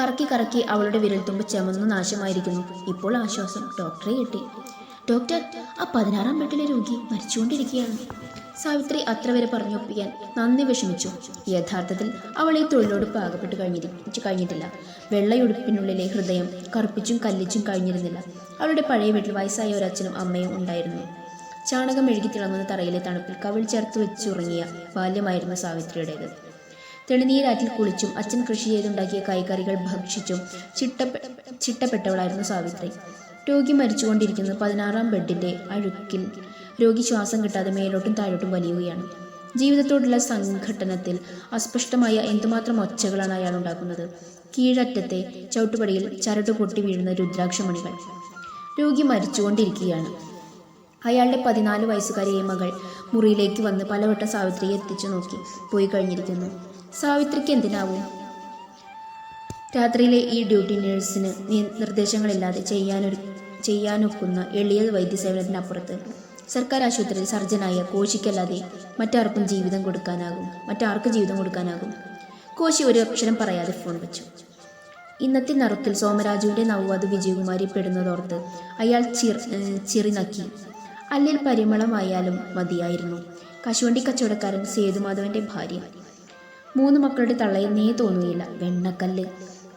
കറക്കി കറക്കി അവളുടെ വിരൽത്തുമ്പ് ചമന്നു നാശമായിരിക്കുന്നു. ഇപ്പോൾ ആശ്വാസം ഡോക്ടറെ കിട്ടി. ഡോക്ടർ ആ പതിനാറാം ബെഡിലെ രോഗി മരിച്ചുകൊണ്ടിരിക്കുകയാണ്. സാവിത്രി അത്ര വരെ പറഞ്ഞൊപ്പിക്കാൻ നന്ദി വിഷമിച്ചു. യഥാർത്ഥത്തിൽ അവൾ ഈ തൊഴിലോട് പാകപ്പെട്ട് കഴിഞ്ഞിരി കഴിഞ്ഞിട്ടില്ല. വെള്ളയുടുപ്പിനുള്ളിലെ ഹൃദയം കറുപ്പിച്ചും കല്ലിച്ചും കഴിഞ്ഞിരുന്നില്ല. അവളുടെ പഴയ വീട്ടിൽ വയസ്സായ ഒരു അച്ഛനും അമ്മയും ഉണ്ടായിരുന്നു. ചാണകം മെഴുകി തിളങ്ങുന്ന തറയിലെ തണുപ്പിൽ കവിൾ ചേർത്ത് വെച്ചുറങ്ങിയ ബാല്യമായിരുന്നു സാവിത്രിയുടേത്. തെളിനീരാറ്റിൽ കുളിച്ചും അച്ഛൻ കൃഷി ചെയ്തുണ്ടാക്കിയ കൈക്കറികൾ ഭക്ഷിച്ചും ചിട്ടപ്പെ ചിട്ടപ്പെട്ടവളായിരുന്നു സാവിത്രി. രോഗി മരിച്ചുകൊണ്ടിരിക്കുന്ന പതിനാറാം ബെഡിന്റെ അഴുക്കിൽ. രോഗി ശ്വാസം കിട്ടാതെ മേലോട്ടും താഴോട്ടും വലിയുകയാണ്. ജീവിതത്തോടുള്ള സംഘട്ടനത്തിൽ അസ്പഷ്ടമായ എന്തുമാത്രം ഒച്ചകളാണ് അയാൾ ഉണ്ടാക്കുന്നത്? കീഴറ്റത്തെ ചവിട്ടുപടിയിൽ ചരട് പൊട്ടി വീഴുന്ന രുദ്രാക്ഷമണികൾ. രോഗി മരിച്ചുകൊണ്ടിരിക്കുകയാണ്. അയാളുടെ പതിനാല് വയസ്സുകാരിയായ മകൾ മുറിയിലേക്ക് വന്ന് പലവട്ടം സാവിത്രിയെ എത്തിച്ചു നോക്കി. പോയി കഴിഞ്ഞിരിക്കുന്നു. സാവിത്രിക്ക് എന്തിനാവും? രാത്രിയിലെ ഈ ഡ്യൂട്ടി നേഴ്സിന് നിർദ്ദേശങ്ങളില്ലാതെ ചെയ്യാനൊരു ചെയ്യാനൊക്കുന്ന എളിയ വൈദ്യസേവനത്തിനപ്പുറത്ത് സർക്കാർ ആശുപത്രിയിൽ സർജനായ കോശിക്കല്ലാതെ മറ്റാർക്കും ജീവിതം കൊടുക്കാനാകും മറ്റാർക്ക് ജീവിതം കൊടുക്കാനാകും. കോശി ഒരു അക്ഷരം പറയാതെ ഫോൺ വെച്ചു. ഇന്നത്തെ നറുക്കിൽ സോമരാജുവിന്റെ നവവധു വിജയകുമാരി പെടുന്നതോർത്ത് അയാൾ ചിർ ചിറിനക്കി. ചിറി നക്കി അല്ലിൽ പരിമളമായാലും മതിയായിരുന്നു. കശുവണ്ടി കച്ചവടക്കാരൻ സേതുമാധവന്റെ ഭാര്യ. മൂന്ന് മക്കളുടെ തള്ളയെന്നേ തോന്നുകയില്ല. വെണ്ണക്കല്ല്.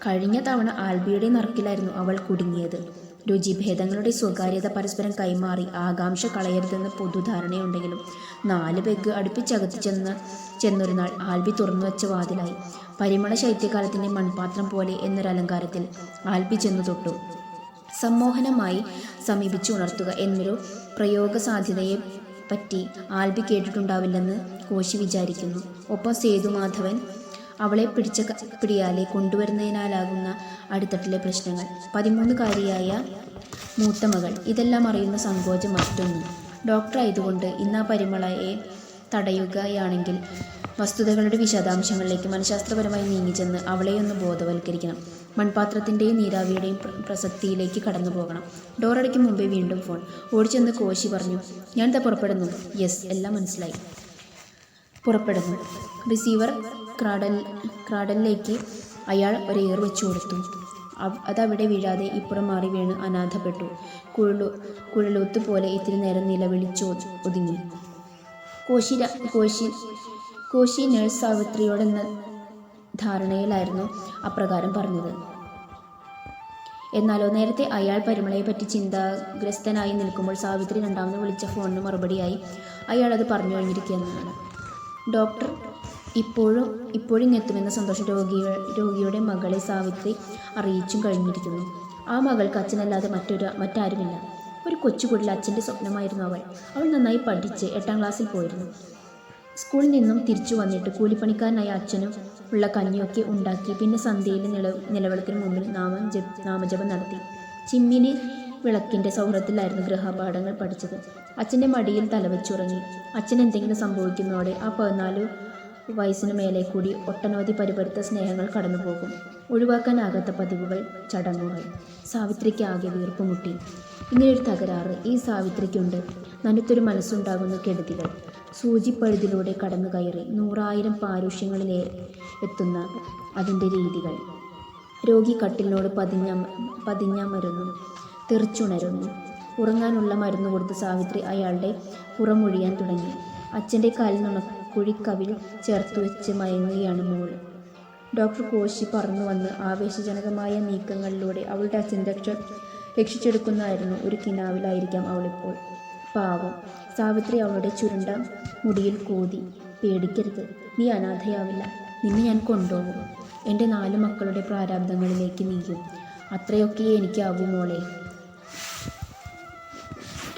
കഴിഞ്ഞ തവണ ആൽബിയുടെ നറുക്കിലായിരുന്നു അവൾ കുടുങ്ങിയത്. രുചിഭേദങ്ങളുടെ സ്വകാര്യത പരസ്പരം കൈമാറി ആകാംക്ഷ കളയരുതെന്ന് പൊതുധാരണയുണ്ടെങ്കിലും നാല് പെഗ് അടുപ്പിച്ചകത്ത് ചെന്ന് ചെന്നൊരു നാൾ ആൽബി തുറന്നു വെച്ച വാതിലായി. പരിമള ശൈത്യകാലത്തിന്റെ മൺപാത്രം പോലെ എന്നൊരലങ്കാരത്തിൽ ആൽബി ചെന്നു തൊട്ടു. സമ്മോഹനമായി സമീപിച്ചു ഉണർത്തുക എന്നൊരു പ്രയോഗ സാധ്യതയെ പറ്റി ആൽബി കേട്ടിട്ടുണ്ടാവില്ലെന്ന് കോശി വിചാരിക്കുന്നു. ഒപ്പം സേതുമാധവൻ അവളെ പിടിച്ച പിടിയാലെ കൊണ്ടുവരുന്നതിനാലാകുന്ന അടിത്തട്ടിലെ പ്രശ്നങ്ങൾ. പതിമൂന്നുകാരിയായ മൂത്ത മകൾ ഇതെല്ലാം അറിയുന്ന സങ്കോചം മറ്റൊന്ന്. ഡോക്ടർ ആയതുകൊണ്ട് ഇന്ന് ആ പരിമളയെ തടയുകയാണെങ്കിൽ വസ്തുതകളുടെ വിശദാംശങ്ങളിലേക്ക് മനഃശാസ്ത്രപരമായി നീങ്ങിച്ചെന്ന് അവളെയൊന്ന് ബോധവൽക്കരിക്കണം. മൺപാത്രത്തിന്റെയും നീരാവിയുടെയും പ്രസക്തിയിലേക്ക് കടന്നു പോകണം. ഡോറടയ്ക്ക് മുമ്പേ വീണ്ടും ഫോൺ. ഓടിച്ചെന്ന് കോശി പറഞ്ഞു ഞാൻ ഇതാ പുറപ്പെടുന്നു. യെസ്. എല്ലാം മനസ്സിലായി. പുറപ്പെടുന്നു. റിസീവർ ക്രാഡൽ ക്രാഡലിലേക്ക് അയാൾ ഒരു ഏർ വെച്ചു കൊടുത്തു. അതവിടെ വീഴാതെ ഇപ്പുറം മാറി വീണ് അനാഥപ്പെട്ടു. കുഴലു കുഴലൂത്ത് പോലെ ഇത്തിരി നേരം നിലവിളിച്ചു ഒതുങ്ങി. കോശി കോശി കോശി നഴ്സ് സാവിത്രിയോടെന്ന ധാരണയിലായിരുന്നു അപ്രകാരം പറഞ്ഞത്. എന്നാലോ നേരത്തെ അയാൾ പരിമളയെപ്പറ്റി ചിന്താഗ്രസ്തനായി നിൽക്കുമ്പോൾ സാവിത്രി രണ്ടാമത് വിളിച്ച ഫോണിന് മറുപടിയായി അയാൾ അത് പറഞ്ഞു കഴിഞ്ഞിരിക്കുകയെന്നാണ്. ഡോക്ടർ ഇപ്പോഴും ഇപ്പോഴും എത്തുമെന്ന സന്തോഷം രോഗി രോഗിയുടെ മകളെ സാവിത്രി അറിയിച്ചും കഴിഞ്ഞിരിക്കുന്നു. ആ മകൾക്ക് അച്ഛനല്ലാതെ മറ്റൊരു മറ്റാരുമില്ല. ഒരു കൊച്ചുകുടിൽ അച്ഛന്റെ സ്വപ്നമായിരുന്നു അവൾ. അവൾ നന്നായി പഠിച്ച് എട്ടാം ക്ലാസ്സിൽ പോയിരുന്നു. സ്കൂളിൽ നിന്നും തിരിച്ചു വന്നിട്ട് കൂലിപ്പണിക്കാരനായ അച്ഛനും ഉള്ള കഞ്ഞിയൊക്കെ ഉണ്ടാക്കി പിന്നെ സന്ധ്യയിലെ നില നിലവിളക്കിന് മുമ്പിൽ നാമം ജപ നാമജപം നടത്തി. ചിമ്മിനി വിളക്കിന്റെ സൗഹൃദത്തിലായിരുന്നു ഗൃഹപാഠങ്ങൾ പഠിച്ചത്. അച്ഛന്റെ മടിയിൽ തലവെച്ചുറങ്ങി. അച്ഛൻ എന്തെങ്കിലും സംഭവിക്കുന്നതോടെ ആ പതിനാല് വയസ്സിന് മേലെ കൂടി ഒട്ടനവധി പരിപരുത്ത സ്നേഹങ്ങൾ കടന്നുപോകും. ഒഴിവാക്കാനാകാത്ത പതിവുകൾ ചടങ്ങുകൾ. സാവിത്രിക്ക് ആകെ വീർപ്പുമുട്ടി ഇങ്ങനെയൊരു തകരാറ് ഈ സാവിത്രിക്കുണ്ട്. നനുത്തൊരു മനസ്സുണ്ടാകുന്ന കെടുതികൾ. സൂചിപ്പഴുതിലൂടെ കടന്നു കയറി നൂറായിരം പാരുഷ്യങ്ങളിലെ എത്തുന്ന അതിന്റെ രീതികൾ. രോഗി കട്ടിലിനോട് പതിഞ്ഞ പതിഞ്ഞമരുന്നു. തെറിച്ചുണരുന്നു. ഉറങ്ങാനുള്ള മരുന്ന് കൊടുത്ത് സാവിത്രി അയാളുടെ പുറമൊഴിയാൻ തുടങ്ങി. അച്ഛന്റെ കാലിൽ നുണക്കുഴിക്കവിൽ ചേർത്ത് വെച്ച് മയങ്ങുകയാണ് മോൾ. ഡോക്ടർ കോശി പറന്നു വന്ന് ആവേശജനകമായ നീക്കങ്ങളിലൂടെ അവളുടെ അച്ഛൻ രക്ഷ രക്ഷിച്ചെടുക്കുന്നതായിരുന്നു ഒരു കിനാവിലായിരിക്കാം അവളിപ്പോൾ. പാവം. സാവിത്രി അവളുടെ ചുരുണ്ട മുടിയിൽ കൂതി. പേടിക്കരുത്. നീ അനാഥയാവില്ല. നിന്നെ ഞാൻ കൊണ്ടുപോകും. എന്റെ നാല് മക്കളുടെ പ്രാരാബ്ദങ്ങളിലേക്ക് നീയും. അത്രയൊക്കെ എനിക്കാവും മോളെ.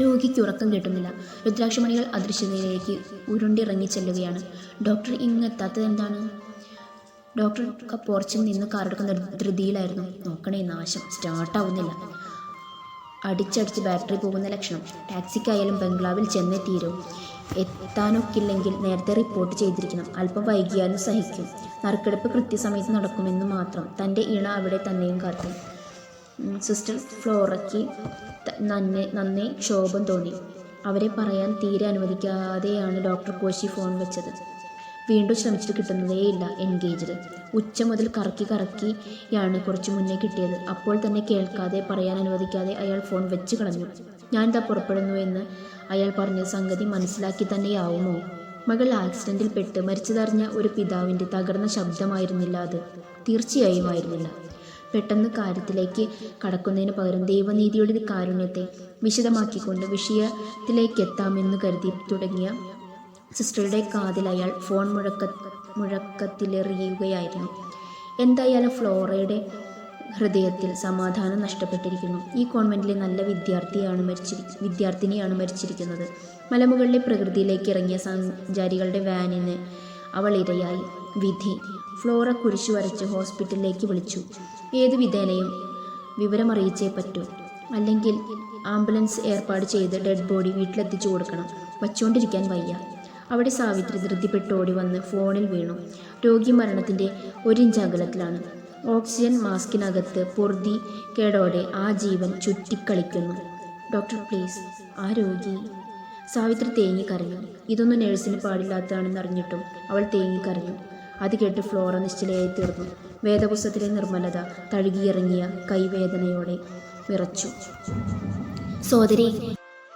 രോഗിക്ക് ഉറക്കം കിട്ടുന്നില്ല. രുദ്രാക്ഷമണികൾ അദൃശ്യതയിലേക്ക് ഉരുണ്ടിറങ്ങി ചെല്ലുകയാണ്. ഡോക്ടർ ഇങ്ങെത്താത്തത് എന്താണ്? ഡോക്ടർ പോർച്ചിൽ നിന്ന് കാറെടുക്കുന്ന ധൃതിയിലായിരുന്നു. നോക്കണേ നാശം. സ്റ്റാർട്ടാവുന്നില്ല അടിച്ചടിച്ച് ബാറ്ററി പോകുന്ന ലക്ഷണം. ടാക്സിക്കായാലും ബംഗ്ലാവിൽ ചെന്നേ തീരും. എത്താനൊക്കില്ലെങ്കിൽ നേരത്തെ റിപ്പോർട്ട് ചെയ്തിരിക്കണം. അല്പം വൈകിയാലും സഹിക്കും. നറുക്കെടുപ്പ് കൃത്യസമയത്ത് നടക്കുമെന്ന് മാത്രം. തന്റെ ഇണ അവിടെ തന്നെയും കാത്തു സിസ്റ്റർ ഫ്ലോറയ്ക്ക് നന്നെ നന്നെ ക്ഷോഭം തോന്നി. അവരെ പറയാൻ തീരെ അനുവദിക്കാതെയാണ് ഡോക്ടർ കോശി ഫോൺ വെച്ചത്. വീണ്ടും ശ്രമിച്ചിട്ട് കിട്ടുന്നതേയില്ല എൻഗേജ്ഡ്. ഉച്ച മുതൽ കറക്കി കറക്കിയാണ് കുറച്ച് മുന്നേ കിട്ടിയത്. അപ്പോൾ തന്നെ കേൾക്കാതെ പറയാൻ അനുവദിക്കാതെ അയാൾ ഫോൺ വെച്ച് കളഞ്ഞു. ഞാൻ എന്താ പുറപ്പെടുന്നു എന്ന് അയാൾ പറഞ്ഞ സംഗതി മനസ്സിലാക്കി തന്നെയാവുമോ? മകൾ ആക്സിഡന്റിൽ പെട്ട് മരിച്ചതറിഞ്ഞ ഒരു പിതാവിന്റെ തകർന്ന ശബ്ദമായിരുന്നില്ല അത്. തീർച്ചയായും ആയിരുന്നില്ല. പെട്ടെന്ന് കാര്യത്തിലേക്ക് കടക്കുന്നതിന് പകരം ദൈവനീതിയുടെ കാരുണ്യത്തെ വിശദമാക്കിക്കൊണ്ട് വിഷയത്തിലേക്കെത്താമെന്ന് കരുതി തുടങ്ങിയ സിസ്റ്ററുടെ കാതിൽ അയാൾ ഫോൺ മുഴക്ക മുഴക്കത്തിലെറിയുകയായിരുന്നു. എന്തായാലും ഫ്ലോറയുടെ ഹൃദയത്തിൽ സമാധാനം നഷ്ടപ്പെട്ടിരിക്കുന്നു. ഈ കോൺവെന്റിലെ നല്ല വിദ്യാർത്ഥിയാണ് മരിച്ചിരി വിദ്യാർത്ഥിനിയാണ് മരിച്ചിരിക്കുന്നത്. മലമുകളിലെ പ്രകൃതിയിലേക്ക് ഇറങ്ങിയ സഞ്ചാരികളുടെ വാനിന് അവൾ ഇരയായി. വിധി ഫ്ലോറ കുരിശു വരച്ച് ഹോസ്പിറ്റലിലേക്ക് വിളിച്ചു. ഏതു വിധേനയും വിവരമറിയിച്ചേ പറ്റൂ. അല്ലെങ്കിൽ ആംബുലൻസ് ഏർപ്പാട് ചെയ്ത് ഡെഡ് ബോഡി വീട്ടിലെത്തിച്ചു കൊടുക്കണം. വച്ചുകൊണ്ടിരിക്കാൻ വയ്യ. അവിടെ സാവിത്രി ധൃതിപ്പെട്ട് ഓടി വന്ന് ഫോണിൽ വീണു. രോഗി മരണത്തിന്റെ ഒരിഞ്ച് അകലത്തിലാണ്. ഓക്സിജൻ മാസ്കിനകത്ത് പൊറുതി കേടോടെ ആ ജീവൻ ചുറ്റിക്കളിക്കുന്നു. ഡോക്ടർ പ്ലീസ് ആ രോഗി. സാവിത്രി തേങ്ങിക്കരഞ്ഞു ഇതൊന്നും നഴ്സിന് പാടില്ലാത്തതാണെന്നറിഞ്ഞിട്ടും അവൾ തേങ്ങിക്കരഞ്ഞു അത് കേട്ട് ഫ്ലോറ നിശ്ചലയായി തീർന്നു. വേദപുസ്തത്തിലെ നിർമ്മലത തഴുകിയിറങ്ങിയ കൈവേദനയോടെ വിറച്ചു. സോദരി